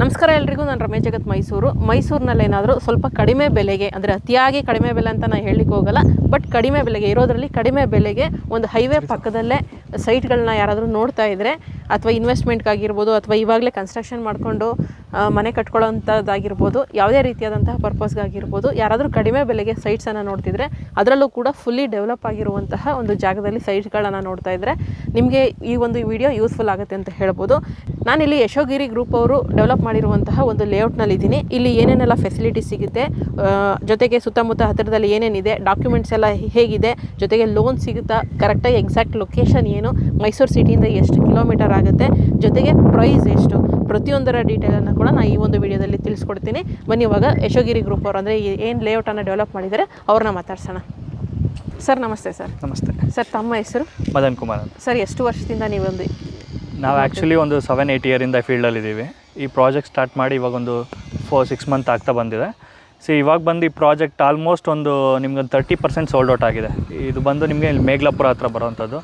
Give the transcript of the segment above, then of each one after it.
ನಮಸ್ಕಾರ ಎಲ್ರಿಗೂ, ನಾನು ರಮೇಶ್ ಜಗತ್ ಮೈಸೂರು. ಮೈಸೂರಿನಲ್ಲಿ ಏನಾದರೂ ಸ್ವಲ್ಪ ಕಡಿಮೆ ಬೆಲೆಗೆ, ಅಂದರೆ ಅತಿಯಾಗಿ ಕಡಿಮೆ ಬೆಲೆ ಅಂತ ನಾನು ಹೇಳಲಿಕ್ಕೆ ಹೋಗಲ್ಲ, ಬಟ್ ಕಡಿಮೆ ಬೆಲೆಗೆ, ಇರೋದರಲ್ಲಿ ಕಡಿಮೆ ಬೆಲೆಗೆ ಒಂದು ಹೈವೇ ಪಕ್ಕದಲ್ಲೇ ಸೈಟ್ಗಳನ್ನ ಯಾರಾದರೂ ನೋಡ್ತಾ ಇದ್ದರೆ ಅಥವಾ ಇನ್ವೆಸ್ಟ್ಮೆಂಟ್ಗಾಗಿರ್ಬೋದು ಅಥವಾ ಇವಾಗಲೇ ಕನ್ಸ್ಟ್ರಕ್ಷನ್ ಮಾಡಿಕೊಂಡು ಮನೆ ಕಟ್ಕೊಳ್ಳೋಂಥದ್ದಾಗಿರ್ಬೋದು, ಯಾವುದೇ ರೀತಿಯಾದಂತಹ ಪರ್ಪಸ್ಗಾಗಿರ್ಬೋದು ಯಾರಾದರೂ ಕಡಿಮೆ ಬೆಲೆಗೆ ಸೈಟ್ಸನ್ನು ನೋಡ್ತಿದ್ರೆ ಅದರಲ್ಲೂ ಕೂಡ ಫುಲ್ಲಿ ಡೆವಲಪ್ ಆಗಿರುವಂತಹ ಒಂದು ಜಾಗದಲ್ಲಿ ಸೈಟ್ಗಳನ್ನು ನೋಡ್ತಾ ಇದ್ದರೆ ನಿಮಗೆ ಈ ಒಂದು ವಿಡಿಯೋ ಯೂಸ್ಫುಲ್ ಆಗುತ್ತೆ ಅಂತ ಹೇಳ್ಬೋದು. ನಾನಿಲ್ಲಿ ಯಶೋಗಿರಿ ಗ್ರೂಪ್ ಅವರು ಡೆವಲಪ್ ಮಾಡಿರುವಂತಹ ಒಂದು ಲೇಔಟ್ನಲ್ಲಿದ್ದೀನಿ ಇಲ್ಲಿ ಏನೇನೆಲ್ಲ ಫೆಸಿಲಿಟಿ ಸಿಗುತ್ತೆ ಜೊತೆಗೆ ಸುತ್ತಮುತ್ತ ಹತ್ತಿರದಲ್ಲಿ ಏನೇನಿದೆ ಡಾಕ್ಯುಮೆಂಟ್ಸ್ ಎಲ್ಲ ಹೇಗಿದೆ, ಜೊತೆಗೆ ಲೋನ್ ಸಿಗುತ್ತಾ ಕರೆಕ್ಟಾಗಿ ಎಕ್ಸಾಕ್ಟ್ ಲೊಕೇಶನ್ ಏನು, ಮೈಸೂರು ಸಿಟಿಯಿಂದ ಎಷ್ಟು ಕಿಲೋಮೀಟರ್ ಆಗುತ್ತೆ. ಜೊತೆಗೆ ಪ್ರೈಸ್ ಎಷ್ಟು? ಪ್ರತಿಯೊಂದರ ಡೀಟೇಲನ್ನು ಕೂಡ ನಾನು ಈ ಒಂದು ವಿಡಿಯೋದಲ್ಲಿ ತಿಳಿಸ್ಕೊಡ್ತೀನಿ. ಬನ್ನಿ ಇವಾಗ ಯಶೋಗಿರಿ ಗ್ರೂಪ್ ಅವರು ಅಂದರೆ ಏನು ಲೇಔಟನ್ನು ಡೆವಲಪ್ ಮಾಡಿದ್ದಾರೆ ಅವ್ರನ್ನ ಮಾತಾಡ್ಸೋಣ. ಸರ್ ನಮಸ್ತೆ ಸರ್. ನಮಸ್ತೆ. ಸರ್ ತಮ್ಮ ಹೆಸರು? ಮದನ್ ಕುಮಾರ್ ಅಂತ. ಸರ್ ಎಷ್ಟು ವರ್ಷದಿಂದ ನೀವೊಂದು ನಾವು ಆ್ಯಕ್ಚುಲಿ ಒಂದು ಸೆವೆನ್ ಏಯ್ಟ್ ಇಯರಿಂದ ಫೀಲ್ಡಲ್ಲಿದ್ದೀವಿ ಈ ಪ್ರಾಜೆಕ್ಟ್ ಸ್ಟಾರ್ಟ್ ಮಾಡಿ ಇವಾಗ ಒಂದು ಫೋರ್ ಸಿಕ್ಸ್ ಮಂತ್ ಆಗ್ತಾ ಬಂದಿದೆ. ಸೊ ಇವಾಗ ಬಂದು ಈ ಪ್ರಾಜೆಕ್ಟ್ ಆಲ್ಮೋಸ್ಟ್ ಒಂದು ನಿಮ್ಗೊಂದು ತರ್ಟಿ ಪರ್ಸೆಂಟ್ ಸೋಲ್ಡ್ ಔಟ್ ಆಗಿದೆ. ಇದು ಬಂದು ನಿಮಗೆ ಇಲ್ಲಿ ಮೇಘಲಾಪುರ ಹತ್ರ ಬರೋವಂಥದ್ದು.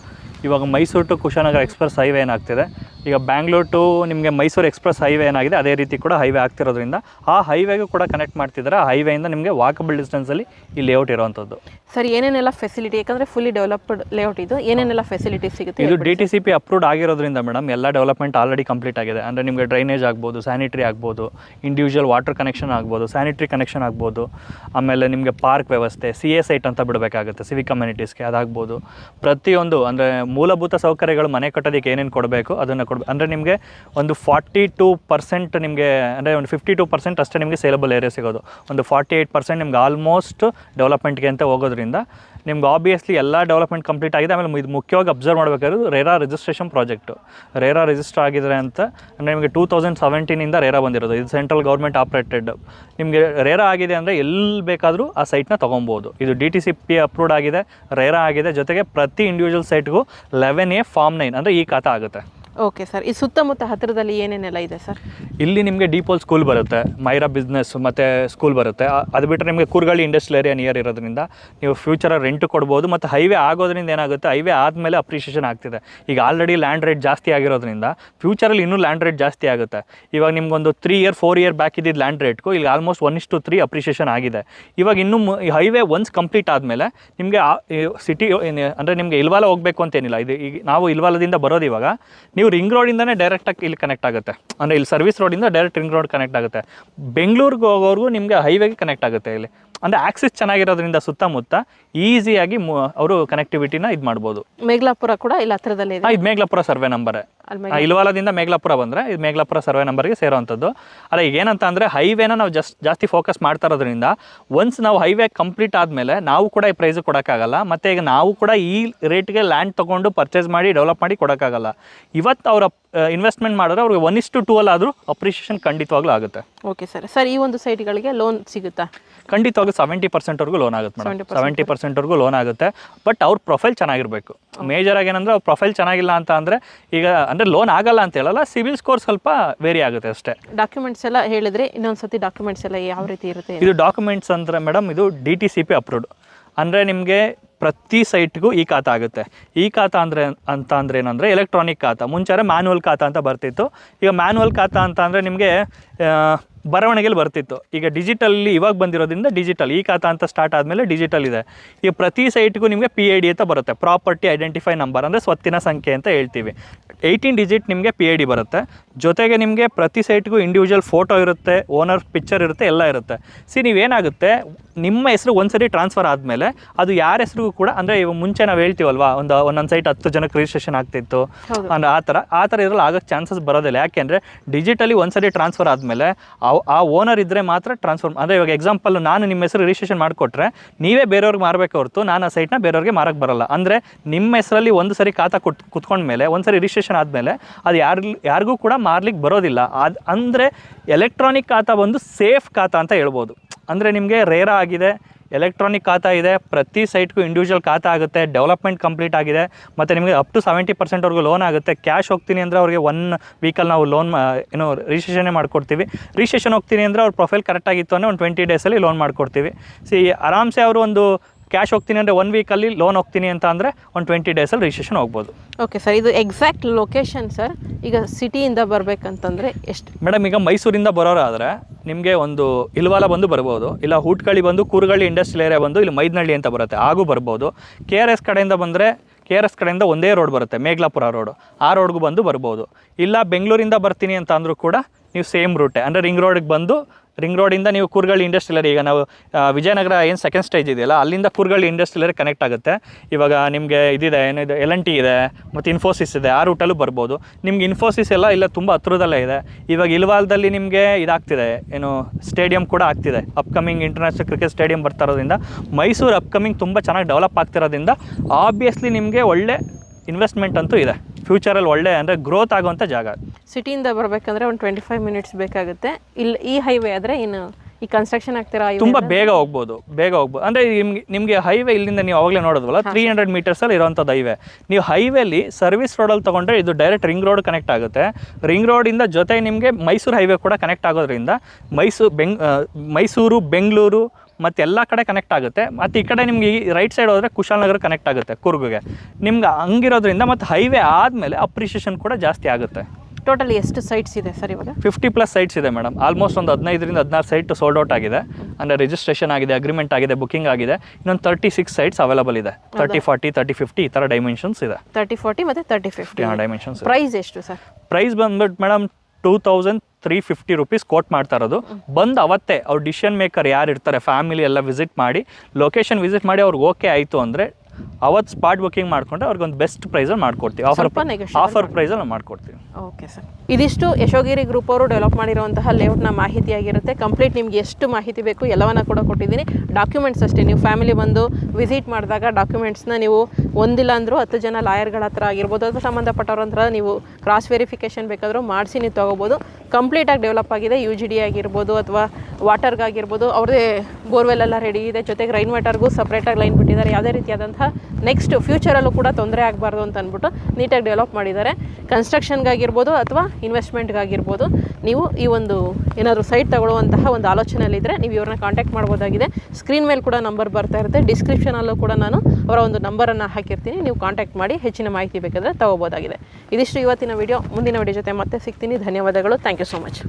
ಇವಾಗ Mysuru to Kushalnagar express highway ಏನಾಗ್ತಿದೆ? ಈಗ ಬ್ಯಾಂಗ್ಳೂರ್ ಟು ನಿಮಗೆ ಮೈಸೂರು ಎಕ್ಸ್ಪ್ರೆಸ್ ಹೈವೇ ಏನಾಗಿದೆ ಅದೇ ರೀತಿ ಕೂಡ ಹೈವೇ ಆಗ್ತಿರೋದ್ರಿಂದ ಆ ಹೈವೇಗೂ ಕೂಡ ಕನೆಕ್ಟ್ ಮಾಡ್ತಿದ್ದಾರೆ? ಆ ಹೈವೇಯಿಂದ ನಿಮಗೆ ವಾಕಬಲ್ ಡಿಸ್ಟೆನ್ಸಲ್ಲಿ ಈ ಲೇಔಟ್ ಇರುವಂಥದ್ದು. ಸರ್ ಏನೇನೆಲ್ಲ ಫೆಸಿಲಿಟಿ ಯಾಕಂದರೆ ಫುಲ್ಲಿ ಡೆವಲಪ್ಡ್ ಲೇಔಟ್ ಇದು ಏನೇನೆಲ್ಲ ಫೆಸಿಲಿಟಿ ಸಿಗುತ್ತೆ ಇದು D T C P approved ಆಗಿರೋದ್ರಿಂದ ಮೇಡಮ್ ಎಲ್ಲ ಡೆವಲಪ್ಮೆಂಟ್ ಆಲ್ರೆಡಿ ಕಂಪ್ಲೀಟ್ ಆಗಿದೆ. ಅಂದರೆ ನಿಮಗೆ ಡ್ರೈನೇಜ್ ಆಗ್ಬೋದು ಸ್ಯಾನಿಟ್ರಿ ಆಗ್ಬೋದು ಇಂಡಿವಿಜುವಲ್ ವಾಟರ್ ಕನೆಕ್ಷನ್ ಆಗ್ಬೋದು ಸ್ಯಾನಿಟ್ರಿ ಕನೆಕ್ಷನ್ ಆಗ್ಬೋದು ಆಮೇಲೆ ನಿಮಗೆ ಪಾರ್ಕ್ ವ್ಯವಸ್ಥೆ ಸಿ ಎ ಸೈಟ್ ಅಂತ ಬಿಡಬೇಕಾಗುತ್ತೆ ಸಿವಿಕ್ ಕಮ್ಯುನಿಟೀಸ್ಗೆ ಅದಾಗ್ಬೋದು. ಪ್ರತಿಯೊಂದು ಅಂದರೆ ಮೂಲಭೂತ ಸೌಕರ್ಯಗಳು ಮನೆ ಕಟ್ಟೋದಕ್ಕೆ ಏನೇನು ಕೊಡಬೇಕು ಅದನ್ನು ಕೊಡಬೇಕು ಅಂದರೆ ನಿಮಗೆ ಒಂದು ಫಾರ್ಟಿ ಟೂ ಪರ್ಸೆಂಟ್ ನಿಮಗೆ, ಅಂದರೆ ಒಂದು ಫಿಫ್ಟಿ ಟು ಪರ್ಸೆಂಟ್ ಅಷ್ಟೇ ನಿಮಗೆ ಸೇಲಬಲ್ ಏರಿಯಾ ಸಿಗೋದು. ಒಂದು ಫಾರ್ಟಿ ಏಯ್ಟ್ ಪರ್ಸೆಂಟ್ ನಿಮ್ಗೆ ಆಲ್ಮೋಸ್ಟ್ ಡೆವಲಪ್ಮೆಂಟ್ಗೆ ಅಂತ ಹೋಗೋದ್ರಿಂದ ನಿಮ್ಗೆ ಆಬ್ವಿಯಸ್ಲಿ ಎಲ್ಲ ಡೆವಲಪ್ಮೆಂಟ್ ಕಂಪ್ಲೀಟ್ ಆಗಿದೆ. ಆಮೇಲೆ ಇದು ಮುಖ್ಯವಾಗಿ ಅಬ್ಸರ್ವ್ ಮಾಡಬೇಕಾದ್ರೆ RERA registration project RERA register ಆಗಿದ್ರೆ ಅಂತ, ಅಂದರೆ ನಿಮಗೆ ಟೂ ತೌಸಂಡ್ ಸೆವೆಂಟೀನಿಂದ ರೇರಾ ಬಂದಿರೋದು. ಇದು ಸೆಂಟ್ರಲ್ ಗೌರ್ಮೆಂಟ್ ಆಪ್ರೇಟೆಡ್ ನಿಮಗೆ ರೇರಾ ಆಗಿದೆ ಅಂದರೆ ಎಲ್ಲಿ ಬೇಕಾದರೂ ಆ ಸೈಟ್ನ ತೊಗೊಬೋದು. ಇದು D T C P approved ಆಗಿದೆ ರೇರಾ ಆಗಿದೆ. ಜೊತೆಗೆ ಪ್ರತಿ ಇಂಡಿವಿಜುವಲ್ ಸೈಟ್ಗೂ ಲೆವೆನ್ ಎ ಫಾರ್ಮ್ ನೈನ್ ಅಂದರೆ ಈ ಖಾತೆ ಆಗುತ್ತೆ. ಓಕೆ ಸರ್ ಈ ಸುತ್ತಮುತ್ತ ಹತ್ತಿರದಲ್ಲಿ ಏನೇನೆಲ್ಲ ಇದೆ ಸರ್ ಇಲ್ಲಿ ನಿಮಗೆ ಡಿಪೋಲ್ ಸ್ಕೂಲ್ ಬರುತ್ತೆ ಮೈರಾ ಬಿಸ್ನೆಸ್ ಮತ್ತು ಸ್ಕೂಲ್ ಬರುತ್ತೆ. ಅದು ಬಿಟ್ಟರೆ ನಿಮಗೆ ಕೂರ್ಗಳ್ಳಿ ಇಂಡಸ್ಟ್ರಿಯಲ್ ಏರಿಯಾ ನಿಯರ್ ಇರೋದ್ರಿಂದ ನೀವು ಫ್ಯೂಚರ್ ರೆಂಟ್ ಕೊಡ್ಬೋದು, ಮತ್ತು ಹೈವೇ ಆಗೋದ್ರಿಂದ ಏನಾಗುತ್ತೆ ಹೈವೇ ಆದಮೇಲೆ ಅಪ್ರಿಷಿಯೇಷನ್ ಆಗ್ತಿದೆ. ಈಗ ಆಲ್ರೆಡಿ ಲ್ಯಾಂಡ್ ರೇಟ್ ಜಾಸ್ತಿ ಆಗಿರೋದ್ರಿಂದ ಫ್ಯೂಚರಲ್ಲಿ ಇನ್ನೂ ಲ್ಯಾಂಡ್ ರೇಟ್ ಜಾಸ್ತಿ ಆಗುತ್ತೆ. ಇವಾಗ ನಿಮ್ಗೊಂದು three year four year back ಇದ್ದಿದ್ದು ಲ್ಯಾಂಡ್ ರೇಟ್ಗೂ ಈಗ ಆಲ್ಮೋಸ್ಟ್ ಒನ್ ಇಷ್ಟು ತ್ರೀ ಅಪ್ರಿಷಿಯೇಷನ್ ಆಗಿದೆ. ಇವಾಗ ಇನ್ನೂ ಹೈವೇ ಒನ್ಸ್ ಕಂಪ್ಲೀಟ್ ಆದಮೇಲೆ ನಿಮಗೆ ಸಿಟಿ ಅಂದರೆ ನಿಮಗೆ ಇಲ್ವಾಲ ಹೋಗಬೇಕು ಅಂತೇನಿಲ್ಲ ಇದು ಈಗ ನಾವು ಇಲ್ವಾಲದಿಂದ ಬರೋದು ಇವಾಗ, ನೀವು ರಿಂಗ್ ರೋಡಿಂದನೇ ಡೈರೆಕ್ಟಾಗಿ ಇಲ್ಲಿ ಕನೆಕ್ಟ್ ಆಗುತ್ತೆ. ಅಂದರೆ ಇಲ್ಲಿ ಸರ್ವಿಸ್ ರೋಡಿಂದ ಡೈರೆಕ್ಟ್ ರಿಂಗ್ ರೋಡ್ ಕನೆಕ್ಟ್ ಆಗುತ್ತೆ. ಬೆಂಗಳೂರಿಗೆ ಹೋಗೋರ್ಗೂ ನಿಮಗೆ ಹೈವೇಗೆ ಕನೆಕ್ಟ್ ಆಗುತ್ತೆ ಇಲ್ಲಿ. ಅಂದರೆ ಆಕ್ಸಿಸ್ ಚೆನ್ನಾಗಿರೋದ್ರಿಂದ ಸುತ್ತಮುತ್ತ ಈಸಿಯಾಗಿ ಅವರು ಕನೆಕ್ಟಿವಿಟಿನ ಇದು ಮಾಡ್ಬೋದು. ಮೇಘಲಾಪುರ ಕೂಡ ಇಲ್ಲಿ ಹತ್ರದಲ್ಲಿ ಇದೆ. ಮೇಘಲಾಪುರ ಸರ್ವೆ ನಂಬರ್ ಇಲ್ವಾಲದಿಂದ ಮೇಘಲಾಪುರ ಬಂದರೆ ಇದು ಮೇಘಲಾಪುರ ಸರ್ವೆ ನಂಬರ್ಗೆ ಸೇರೋವಂಥದ್ದು. ಅಲ್ಲ ಈಗ ಏನಂತ ಅಂದರೆ ಹೈವೇನ ನಾವು ಜಸ್ಟ್ ಜಾಸ್ತಿ ಫೋಕಸ್ ಮಾಡ್ತಾ ಇರೋದ್ರಿಂದ ಒನ್ಸ್ ನಾವು ಹೈವೇ ಕಂಪ್ಲೀಟ್ ಆದಮೇಲೆ ನಾವು ಕೂಡ ಈ ಪ್ರೈಸ್ ಕೊಡೋಕ್ಕಾಗಲ್ಲ ಮತ್ತು ಈಗ ನಾವು ಕೂಡ ಈ ರೇಟ್ಗೆ ಲ್ಯಾಂಡ್ ತೊಗೊಂಡು ಪರ್ಚೇಸ್ ಮಾಡಿ ಡೆವಲಪ್ ಮಾಡಿ ಕೊಡೋಕ್ಕಾಗಲ್ಲ. ಇವತ್ತು ಅವ್ರ ಇನ್ವೆಸ್ಟ್ಮೆಂಟ್ ಮಾಡಿದ್ರೆ ಅವ್ರಿಗೆ ಒನ್ ಇಷ್ಟು ಟೂ ಆದರೂ ಅಪ್ರಿಷಿಯೇಷನ್ ಖಂಡಿತವಾಗ್ಲೂ ಆಗುತ್ತೆ. ಓಕೆ ಸರ್ ಸರ್ ಈ ಒಂದು ಸೈಟ್ಗಳಿಗೆ ಲೋನ್ ಸಿಗುತ್ತಾ? ಖಂಡಿತವಾಗ್ಲೂ ಸೆವೆಂಟಿ ಪರ್ಸೆಂಟ್ವರೆಗೂ ಲೋನ್ ಆಗುತ್ತೆ ಮೇಡಮ್ ಸೆವೆಂಟಿ ಪರ್ಸೆಂಟ್ವರೆಗೂ ಲೋನ್ ಆಗುತ್ತೆ. ಬಟ್ ಅವ್ರ ಪ್ರೊಫೈಲ್ ಚೆನ್ನಾಗಿರಬೇಕು. ಮೇಜರ್ ಆಗಿ ಏನಂದ್ರೆ ಅವ್ರ ಪ್ರೊಫೈಲ್ ಚೆನ್ನಾಗಿಲ್ಲ ಅಂತ ಅಂದರೆ ಈಗ ಅಂದರೆ ಲೋನ್ ಆಗಲ್ಲ ಅಂತ ಹೇಳಲ್ಲ ಸಿವಿಲ್ ಸ್ಕೋರ್ ಸ್ವಲ್ಪ ವೇರಿ ಆಗುತ್ತೆ ಅಷ್ಟೇ. ಡಾಕ್ಯುಮೆಂಟ್ಸ್ ಎಲ್ಲ ಹೇಳಿದ್ರೆ ಇನ್ನೊಂದು ಸತಿ ಡಾಕ್ಯುಮೆಂಟ್ಸ್ ಎಲ್ಲ ಯಾವ ರೀತಿ ಇರುತ್ತೆ ಇದು ಡಾಕ್ಯುಮೆಂಟ್ಸ್ ಅಂದರೆ ಮೇಡಮ್ ಇದು D T C P approved ಅಂದರೆ ನಿಮಗೆ ಪ್ರತಿ ಸೈಟ್ಗೂ ಈ ಖಾತ ಆಗುತ್ತೆ. ಈ ಖಾತ ಅಂದರೆ ಅಂತ ಅಂದರೆ ಏನಂದರೆ ಎಲೆಕ್ಟ್ರಾನಿಕ್ ಖಾತ. ಮುಂಚೆ ಮ್ಯಾನ್ಯಲ್ ಖಾತ ಅಂತ ಬರ್ತಿತ್ತು. ಈಗ ಮ್ಯಾನ್ಯಲ್ ಖಾತ ಅಂತ ಅಂದರೆ ನಿಮಗೆ ಬರವಣಿಗೆಯಲ್ಲಿ ಬರ್ತಿತ್ತು. ಈಗ ಡಿಜಿಟಲ್ಲಿ ಇವಾಗ ಬಂದಿರೋದ್ರಿಂದ ಡಿಜಿಟಲ್ ಈ ಖಾತಾ ಅಂತ ಸ್ಟಾರ್ಟ್ ಆದಮೇಲೆ ಡಿಜಿಟಲ್ ಇದೆ. ಈಗ ಪ್ರತಿ ಸೈಟ್ಗೂ ನಿಮಗೆ ಪಿ ಐ ಡಿ ಅಂತ ಬರುತ್ತೆ. ಪ್ರಾಪರ್ಟಿ ಐಡೆಂಟಿಫೈ ನಂಬರ್ ಅಂದರೆ ಸ್ವತ್ತಿನ ಸಂಖ್ಯೆ ಅಂತ ಹೇಳ್ತೀವಿ. ಏಯ್ಟೀನ್ ಡಿಜಿಟ್ ನಿಮಗೆ ಪಿ ಐ ಡಿ ಬರುತ್ತೆ. ಜೊತೆಗೆ ನಿಮಗೆ ಪ್ರತಿ ಸೈಟ್ಗೂ ಇಂಡಿವಿಜುವಲ್ ಫೋಟೋ ಇರುತ್ತೆ ಓನರ್ ಪಿಕ್ಚರ್ ಇರುತ್ತೆ ಎಲ್ಲ ಇರುತ್ತೆ. ಸಿ ನೀವೇನಾಗುತ್ತೆ? ನಿಮ್ಮ ಹೆಸರು ಒಂದ್ಸರಿ ಟ್ರಾನ್ಸ್ಫರ್ ಆದಮೇಲೆ ಅದು ಯಾರ ಹೆಸರಿಗೂ ಕೂಡ ಅಂದರೆ ಇವಾಗ ಮುಂಚೆ ನಾವು ಹೇಳ್ತೀವಲ್ವಾ ಒಂದು ಒಂದೊಂದು ಸೈಟ್ ಹತ್ತು ಜನಕ್ಕೆ ರಿಜಿಸ್ಟ್ರೇಷನ್ ಆಗ್ತಿತ್ತು. ಆ ಥರ ಆ ಥರ ಇದ್ರಲ್ಲಿ ಆಗೋಕ್ಕೆ ಚಾನ್ಸಸ್ ಬರೋದಿಲ್ಲ. ಯಾಕೆಂದರೆ ಡಿಜಿಟಲಿ ಒಂದ್ಸರಿ ಟ್ರಾನ್ಸ್ಫರ್ ಆದಮೇಲೆ ಆ ಓನರ್ ಇದ್ದರೆ ಮಾತ್ರ ಟ್ರಾನ್ಸ್ಫರ್ ಅಂದರೆ ಇವಾಗ ಎಕ್ಸಾಂಪಲ್ ನಾನು ನಿಮ್ಮ ಹೆಸರು ರಿಜಿಸ್ಟ್ರೇಷನ್ ಮಾಡಿಕೊಟ್ರೆ ನೀವೇ ಬೇರೆಯವ್ರಿಗೆ ಮಾರಬೇಕು ಹೊರತು ನಾನು ಆ ಸೈಟ್ನ ಬೇರೆಯವ್ರಿಗೆ ಮಾರಕ್ಕೆ ಬರಲ್ಲ. ಅಂದರೆ ನಿಮ್ಮ ಹೆಸರಲ್ಲಿ ಒಂದು ಸರಿ ಖಾತಾ ಕುತ್ಕೊಂಡ ಕುತ್ಕೊಂಡ್ಮೇಲೆ, ಒಂದು ಸರಿ ರಿಜಿಸ್ಟ್ರೇಷನ್ ಆದಮೇಲೆ ಅದು ಯಾರು ಯಾರಿಗೂ ಕೂಡ ಮಾರ್ಲಿಕ್ಕೆ ಬರೋದಿಲ್ಲ. ಅದು ಅಂದರೆ ಎಲೆಕ್ಟ್ರಾನಿಕ್ ಖಾತಾ ಒಂದು ಸೇಫ್ ಖಾತಾ ಅಂತ ಹೇಳ್ಬೋದು. ಅಂದರೆ ನಿಮಗೆ ರೇರಾ ಆಗಿದೆ ಎಲೆಕ್ಟ್ರಾನಿಕ್ ಖಾತಾ ಇದೆ. ಪ್ರತಿ ಸೈಟ್ಗೂ ಇಂಡಿವಿಜುವಲ್ ಖಾತಾ ಆಗುತ್ತೆ. ಡೆವಲಪ್ಮೆಂಟ್ ಕಂಪ್ಲೀಟ್ ಆಗಿದೆ. ಮತ್ತು ನಿಮಗೆ ಅಪ್ ಟು ಸೆವೆಂಟಿ ಪರ್ಸೆಂಟ್ವರೆಗೂ ಲೋನ್ ಆಗುತ್ತೆ. ಕ್ಯಾಶ್ ಹೋಗ್ತೀನಿ ಅಂದರೆ ಅವ್ರಿಗೆ ಒನ್ ವೀಕಲ್ಲಿ ನಾವು ಲೋನ್ ಏನು ರಿಜಿಸ್ಟ್ರೇಷನೇ ಮಾಡ್ಕೊಡ್ತೀವಿ. ರಿಜಿಸ್ಟ್ರೇಷನ್ ಹೋಗ್ತೀನಿ ಅಂದರೆ ಅವ್ರ ಪ್ರೊಫೈಲ್ ಕರೆಕ್ಟ್ ಆಗಿತ್ತು ಅಂದರೆ ಒಂದು ಟ್ವೆಂಟಿ ಡೇಸಲ್ಲಿ ಲೋನ್ ಮಾಡ್ಕೊಡ್ತೀವಿ. ಸಿ ಆರಾಮ್ಸೆ ಅವರು ಒಂದು ಕ್ಯಾಶ್ ಹೋಗ್ತೀನಿ ಅಂದರೆ ಒನ್ ವೀಕಲ್ಲಿ ಲೋನ್ ಹೋಗ್ತೀನಿ ಅಂತ ಅಂದರೆ ಒಂದು ಟ್ವೆಂಟಿ ಡೇಸಲ್ಲಿ ರಿಜಿಸ್ಟ್ರೇಷನ್ ಹೋಗ್ಬೋದು. ಓಕೆ ಸರ್ ಇದು ಎಕ್ಸಾಕ್ಟ್ ಲೊಕೇಶನ್ ಸರ್ ಈಗ ಸಿಟಿಯಿಂದ ಬರಬೇಕಂತಂದರೆ ಎಷ್ಟು? ಮೇಡಮ್ ಈಗ ಮೈಸೂರಿಂದ ಬರೋರಾದರೆ ನಿಮಗೆ ಒಂದು ಇಲ್ವಾಲ ಬಂದು ಬರ್ಬೋದು ಇಲ್ಲ ಹೂಟ್ಕಳಿ ಬಂದು ಕೂರುಗಳ್ಳಿ ಇಂಡಸ್ಟ್ರಿಯಲ್ ಏರಿಯಾ ಬಂದು ಇಲ್ಲಿ ಮೈದನಹಳ್ಳಿ ಅಂತ ಬರುತ್ತೆ ಹಾಗೂ ಬರ್ಬೋದು. ಕೆ ಆರ್ ಎಸ್ ಕಡೆಯಿಂದ ಬಂದರೆ ಕೆ ಆರ್ ಎಸ್ ಕಡೆಯಿಂದ ಒಂದೇ ರೋಡ್ ಬರುತ್ತೆ ಮೇಘ್ಲಾಪುರ ರೋಡು ಆ ರೋಡ್ಗೂ ಬಂದು ಬರ್ಬೋದು. ಇಲ್ಲ ಬೆಂಗಳೂರಿಂದ ಬರ್ತೀನಿ ಅಂತ ಅಂದರೂ ಕೂಡ ನೀವು ಸೇಮ್ ರೂಟೆ ಅಂದರೆ ರಿಂಗ್ ರೋಡಿಗೆ ಬಂದು ರಿಂಗ್ ರೋಡಿಂದ ನೀವು ಕೂರ್ಗಳ್ಳಿ ಇಂಡಸ್ಟ್ರಿಯಲ್ ಈಗ ನಾವು ವಿಜಯನಗರ ಏನು ಸೆಕೆಂಡ್ ಸ್ಟೇಜ್ ಇದೆಯಲ್ಲ, ಅಲ್ಲಿಂದ ಕೂರ್ಗಳ್ಳಿ ಇಂಡಸ್ಟ್ರಿಯಲ್ ಕನೆಕ್ಟ್ ಆಗುತ್ತೆ. ಇವಾಗ ನಿಮಗೆ ಇದಿದೆ ಏನಿದೆ ಎಲ್ ಎನ್ ಟಿ ಇದೆ, ಮತ್ತು ಇನ್ಫೋಸಿಸ್ ಇದೆ, ಆ ರೂಟಲ್ಲೂ ಬರ್ಬೋದು. ನಿಮ್ಗೆ ಇನ್ಫೋಸಿಸ್ ಎಲ್ಲ ಇಲ್ಲ, ತುಂಬ ಹತ್ರದಲ್ಲೇ ಇದೆ. ಇವಾಗ ಇಲ್ವಾಲ್ದಲ್ಲಿ ನಿಮಗೆ ಇದಾಗ್ತಿದೆ, ಏನು ಸ್ಟೇಡಿಯಂ ಕೂಡ ಆಗ್ತಿದೆ. ಅಪ್ಕಮಿಂಗ್ ಇಂಟರ್ನ್ಯಾಷನಲ್ ಕ್ರಿಕೆಟ್ ಸ್ಟೇಡಿಯಂ ಬರ್ತಾ ಇರೋದ್ರಿಂದ, ಮೈಸೂರು ಅಪ್ಕಮಿಂಗ್ ತುಂಬ ಚೆನ್ನಾಗಿ ಡೆವಲಪ್ ಆಗ್ತಿರೋದ್ರಿಂದ ಆಬ್ವಿಯಸ್ಲಿ ನಿಮಗೆ ಒಳ್ಳೆ ಇನ್ವೆಸ್ಟ್ಮೆಂಟ್ ಅಂತೂ ಇದೆ. ಫ್ಯೂಚರಲ್ಲಿ ಒಳ್ಳೆ ಅಂದರೆ ಗ್ರೋತ್ ಆಗುವಂಥ ಜಾಗ. ಸಿಟಿಯಿಂದ ಬರಬೇಕಂದ್ರೆ ಒಂದು ಟ್ವೆಂಟಿ ಫೈವ್ ಮಿನಿಟ್ಸ್ ಬೇಕಾಗುತ್ತೆ. ಇಲ್ಲಿ ಈ ಹೈವೇ ಆದರೆ ಇನ್ನು ಈ ಕನ್ಸ್ಟ್ರಕ್ಷನ್ ಆಗ್ತಿರೋ ತುಂಬ ಬೇಗ ಹೋಗ್ಬೋದು ಬೇಗ ಹೋಗ್ಬೋದು. ಅಂದರೆ ನಿಮ್ಗೆ ನಿಮಗೆ ಹೈವೇ ಇಲ್ಲಿಂದ ನೀವು ಅವಾಗಲೇ ನೋಡೋದ್ವಲ್ಲ ತ್ರೀ ಹಂಡ್ರೆಡ್ ಮೀಟರ್ಸಲ್ಲಿ ಇರೋಂಥದ್ದು ಹೈವೇ ನೀವು ಹೈವೇಲಿ ಸರ್ವಿಸ್ ರೋಡಲ್ಲಿ ತೊಗೊಂಡ್ರೆ ಇದು ಡೈರೆಕ್ಟ್ ರಿಂಗ್ ರೋಡ್ ಕನೆಕ್ಟ್ ಆಗುತ್ತೆ. ರಿಂಗ್ ರೋಡಿಂದ ಜೊತೆ ನಿಮಗೆ ಮೈಸೂರು ಹೈವೇ ಕೂಡ ಕನೆಕ್ಟ್ ಆಗೋದ್ರಿಂದ ಮೈಸೂರು ಬೆಂಗ್ ಮೈಸೂರು ಬೆಂಗಳೂರು ಮತ್ತು ಎಲ್ಲ ಕಡೆ ಕನೆಕ್ಟ್ ಆಗುತ್ತೆ. ಮತ್ತು ಈ ಕಡೆ ನಿಮಗೆ ಈ ರೈಟ್ ಸೈಡ್ ಹೋದರೆ ಕುಶಾಲನಗರ ಕನೆಕ್ಟ್ ಆಗುತ್ತೆ ಕೂರ್ಗಿಗೆ ನಿಮ್ಗೆ ಹಂಗಿರೋದ್ರಿಂದ ಮತ್ತು ಹೈವೇ ಆದಮೇಲೆ ಅಪ್ರಿಷಿಯೇಷನ್ ಕೂಡ ಜಾಸ್ತಿ ಆಗುತ್ತೆ. ಟೋಟಲ್ ಎಷ್ಟು ಸೈಟ್ಸ್ ಇದೆ ಸರ್ ಇವಾಗ? ಫಿಫ್ಟಿ ಪ್ಲಸ್ ಸೈಟ್ಸ್ ಇದೆ ಮೇಡಮ್. ಆಲ್ಮೋಸ್ಟ್ ಒಂದು ಹದಿನೈದರಿಂದ ಹದಿನಾರು ಸೈಟ್ ಸೋಲ್ಡ್ ಔಟ್ ಆಗಿದೆ. ಅಂದರೆ ರಿಜಿಸ್ಟ್ರೇಷನ್ ಆಗಿದೆ ಅಗ್ರಿಮೆಂಟ್ ಆಗಿದೆ ಬುಕಿಂಗ್ ಆಗಿದೆ. ಇನ್ನೊಂದು ತರ್ಟಿ ಸಿಕ್ಸ್ ಸೈಟ್ಸ್ ಅವೈಲಬಲ್ ಇದೆ. ತರ್ಟಿ ಫಾರ್ಟಿ ತರ್ಟಿ ಫಿಫ್ಟಿ ಈ ಥರ ಡೈಮೆನ್ಷನ್ಸ್ ಇದೆ. ತರ್ಟಿ ಫಾರ್ಟಿ ಮತ್ತು ತರ್ಟಿ ಫಿಫ್ಟಿ ಡೈಮೆನ್ಷನ್ಸ್ ಪ್ರೈಸ್ ಎಷ್ಟು ಸರ್? ಪ್ರೈಸ್ ಬಂದ್ಬಿಟ್ಟು madam two thousand three fifty rupees quote ಮಾಡ್ತಾ ಇರೋದು. ಬಂದು ಅವತ್ತೇ ಅವ್ರು ಡಿಸಿಷನ್ ಮೇಕರ್ ಯಾರು ಇರ್ತಾರೆ ಫ್ಯಾಮಿಲಿ ಎಲ್ಲ ವಿಸಿಟ್ ಮಾಡಿ ಲೊಕೇಶನ್ ವಿಸಿಟ್ ಮಾಡಿ ಅವ್ರಿಗೆ ಓಕೆ ಆಯಿತು ಅಂದರೆ ಅವತ್ತು ಸ್ಪಾಟ್ ಬುಕಿಂಗ್ ಮಾಡ್ಕೊಂಡ್ರೆ ಅವ್ರಿಗೆ ಒಂದು ಬೆಸ್ಟ್ ಪ್ರೈಸಲ್ಲಿ ಮಾಡ್ಕೊಡ್ತೀವಿ. ಆಫರ್ ಸ್ವಲ್ಪ negotiable ಆಫರ್ ಪ್ರೈಸಲ್ಲಿ ಮಾಡ್ಕೊಡ್ತೀವಿ. ಓಕೆ ಸರ್ ಇದಿಷ್ಟು ಯಶೋಗಿರಿ ಗ್ರೂಪ್ ಅವರು ಡೆವಲಪ್ ಮಾಡಿರುವಂತಹ ಲೇಔಟ್ನ ಮಾಹಿತಿ ಆಗಿರುತ್ತೆ. ಕಂಪ್ಲೀಟ್ ನಿಮ್ಗೆ ಎಷ್ಟು ಮಾಹಿತಿ ಬೇಕು ಎಲ್ಲವನ್ನ ಕೂಡ ಕೊಟ್ಟಿದ್ದೀನಿ. ಡಾಕ್ಯುಮೆಂಟ್ಸ್ ಅಷ್ಟೇ. ನೀವು ಫ್ಯಾಮಿಲಿ ಬಂದು ವಿಸಿಟ್ ಮಾಡಿದಾಗ ಡಾಕ್ಯುಮೆಂಟ್ಸ್ನ ನೀವು ಒಂದಿಲ್ಲ ಅಂದರೂ ಹತ್ತು ಜನ ಲಾಯರ್ಗಳ ಹತ್ರ ಆಗಿರ್ಬೋದು ಅಥವಾ ಸಂಬಂಧಪಟ್ಟವ್ರ ಹತ್ರ ನೀವು ಕ್ರಾಸ್ ವೆರಿಫಿಕೇಷನ್ ಬೇಕಾದರೂ ಮಾಡಿಸಿ ನೀವು ತೊಗೋಬೋದು. ಕಂಪ್ಲೀಟಾಗಿ ಡೆವಲಪ್ ಆಗಿದೆ. ಯು ಜಿ ಡಿ ಆಗಿರ್ಬೋದು ಅಥವಾ ವಾಟರ್ಗಾಗಿರ್ಬೋದು ಅವ್ರದೇ ಬೋರ್ವೆಲ್ ಎಲ್ಲ ರೆಡಿ ಇದೆ. ಜೊತೆಗೆ ರೈನ್ ವಾಟರ್ಗೂ ಸಪ್ರೇಟಾಗಿ ಲೈನ್ ಬಿಟ್ಟಿದ್ದಾರೆ. ಯಾವುದೇ ರೀತಿಯಾದಂತಹ ನೆಕ್ಸ್ಟ್ ಫ್ಯೂಚರಲ್ಲೂ ಕೂಡ ತೊಂದರೆ ಆಗಬಾರ್ದು ಅಂತ ಅಂದ್ಬಿಟ್ಟು ನೀಟಾಗಿ ಡೆವಲಪ್ ಮಾಡಿದ್ದಾರೆ. ಕನ್ಸ್ಟ್ರಕ್ಷನ್ಗಾಗಿರ್ಬೋದು ಅಥವಾ ಇನ್ವೆಸ್ಟ್ಮೆಂಟ್ಗಾಗಿರ್ಬೋದು. ನೀವು ಈ ಒಂದು ಏನಾದರೂ ಸೈಟ್ ತಗೊಳ್ಳುವಂತಹ ಒಂದು ಆಲೋಚನೆಯಲ್ಲಿದ್ದರೆ ನೀವು ಇವ್ರನ್ನ ಕಾಂಟ್ಯಾಕ್ಟ್ ಮಾಡ್ಬೋದಾಗಿದೆ. ಸ್ಕ್ರೀನ್ ಮೇಲೆ ಕೂಡ ನಂಬರ್ ಬರ್ತಾ ಇರುತ್ತೆ. ಡಿಸ್ಕ್ರಿಪ್ಷನಲ್ಲೂ ಕೂಡ ನಾನು ಅವರ ಒಂದು ನಂಬರನ್ನು ಹಾಕಿರ್ತೀನಿ. ನೀವು ಕಾಂಟ್ಯಾಕ್ಟ್ ಮಾಡಿ ಹೆಚ್ಚಿನ ಮಾಹಿತಿ ಬೇಕಾದರೆ ತಗೋಬೋದಾಗಿದೆ. ಇದಿಷ್ಟು ಇವತ್ತಿನ ವಿಡಿಯೋ. ಮುಂದಿನ ವಿಡಿಯೋ ಜೊತೆ ಮತ್ತೆ ಸಿಗ್ತೀನಿ. ಧನ್ಯವಾದಗಳು. Thank you so much.